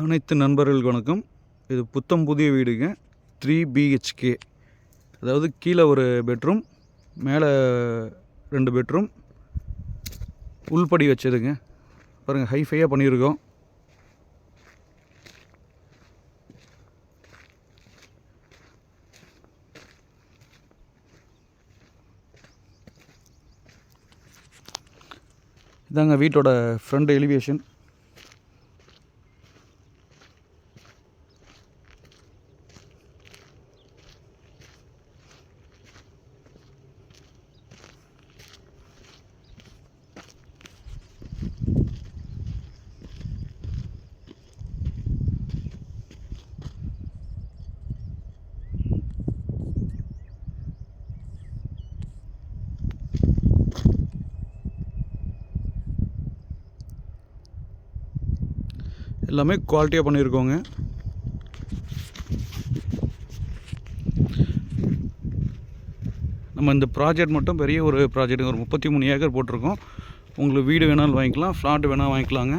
அனைத்து நண்பர்களுக்கு வணக்கம். இது புத்தம் புதிய வீடுங்க. த்ரீ பிஹெச்கே அதாவது கீழே ஒரு பெட்ரூம் மேலே ரெண்டு பெட்ரூம். உள்படி வச்சதுங்க. பாருங்கள் ஹைஃபையாக பண்ணியிருக்கோம். இதாங்க வீட்டோட ஃப்ரண்ட் எலிவேஷன் எல்லாமே குவாலிட்டியாக பண்ணியிருக்கோங்க. நம்ம இந்த ப்ராஜெக்ட் மட்டும் பெரிய ஒரு ப்ராஜெக்ட் ஒரு முப்பத்தி மூணு ஏக்கர் போட்டிருக்கோம். உங்களுக்கு வீடு வேணாலும் வாங்கிக்கலாம் ஃப்ளாட் வேணால் வாங்கிக்கலாங்க.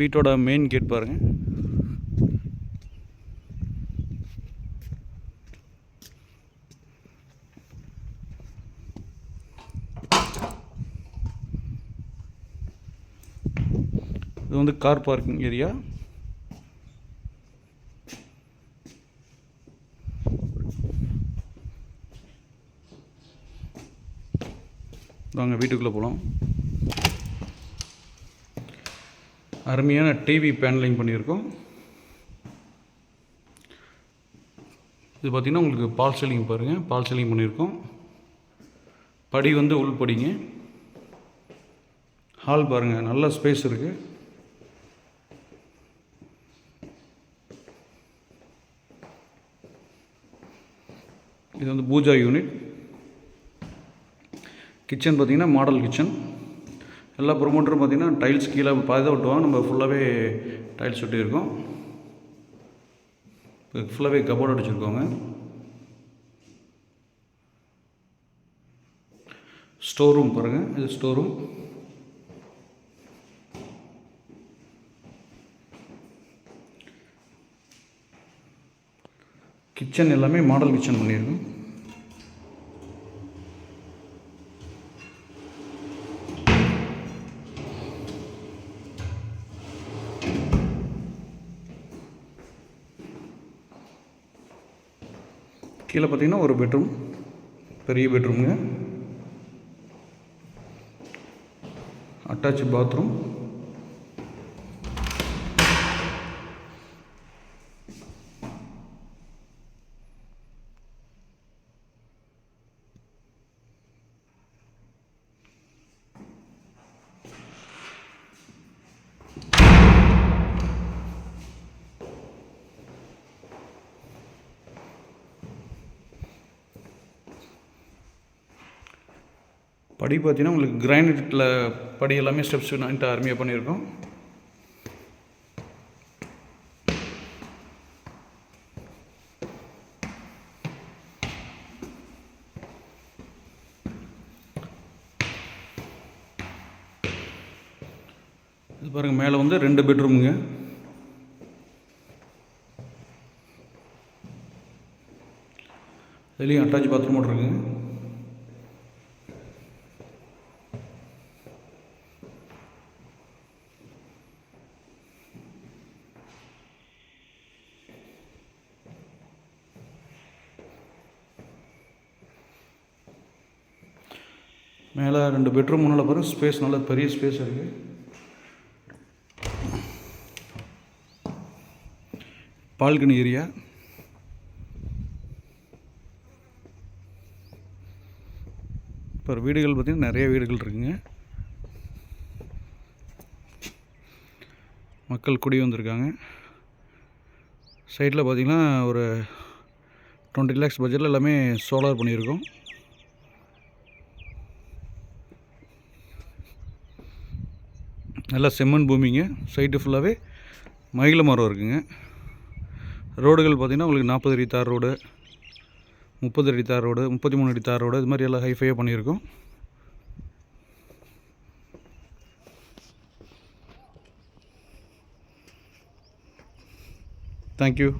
வீட்டோட மெயின் கேட் பாருங்கள் இது வந்து கார் பார்க்கிங் ஏரியா. வாங்க வீட்டுக்குள்ளே போகலாம் அருமையான டிவி பேனலிங் பண்ணியிருக்கோம். இது பார்த்திங்கன்னா உங்களுக்கு பால் செல்லிங் பாருங்கள் பால் செல்லிங் பண்ணியிருக்கோம். படி வந்து உள்படிங்க ஹால் பாருங்கள் நல்ல ஸ்பேஸ் இருக்குது இது வந்து பூஜா யூனிட். கிச்சன் பார்த்திங்கன்னா மாடல் கிச்சன். எல்லா ப்ரொமோட்டரும் பார்த்திங்கன்னா டைல்ஸ் கீழே பாதி தான் விட்டுவாங்க நம்ம ஃபுல்லாகவே டைல்ஸ் ஒட்டியிருக்கோம் ஃபுல்லாகவே கபோர்டு அடிச்சிருக்கோங்க. ஸ்டோர் ரூம் பாருங்கள் இது ஸ்டோர் ரூம் கிச்சன் எல்லாமே மாடல் கிச்சன் பண்ணியிருக்கோம். கீழே பார்த்தீங்கன்னா ஒரு பெட்ரூம் பெரிய பெட்ரூமுங்க அட்டாச் பாத்ரூம் படி பார்த்தீங்கன்னா உங்களுக்கு கிரானைட்டில் படி எல்லாமே ஸ்டெப்ஸ் நைட்டு அருமையாக பண்ணியிருக்கோம். இது பாருங்கள் மேலே வந்து ரெண்டு பெட்ரூமுங்க இதுலேயும் அட்டாச் பாத்ரூம் இருக்குங்க. மேலே ரெண்டு பெட்ரூம் முன்னால் பாருங்கள் ஸ்பேஸ் நல்ல பெரிய ஸ்பேஸ் இருக்குது பால்கனி ஏரியா இப்போ வீடுகள் பார்த்திங்கன்னா நிறைய வீடுகள் இருக்குங்க. மக்கள் குடி வந்திருக்காங்க. சைடில் பார்த்திங்கன்னா ஒரு டுவெண்ட்டி லேக்ஸ் பட்ஜெட்டில் எல்லாமே சோலார் பண்ணியிருக்கோம். நல்லா செம்மண் பூமிங்க. சைட்டு ஃபுல்லாகவே மயில மரம் இருக்குங்க. ரோடுகள் பார்த்திங்கன்னா உங்களுக்கு நாற்பது அடி தார் ரோடு முப்பது அடி தார் ரோடு முப்பத்தி மூணு அடி தார் ரோடு இது மாதிரி எல்லாம் ஹைஃபையாக பண்ணியிருக்கோம். தேங்க்யூ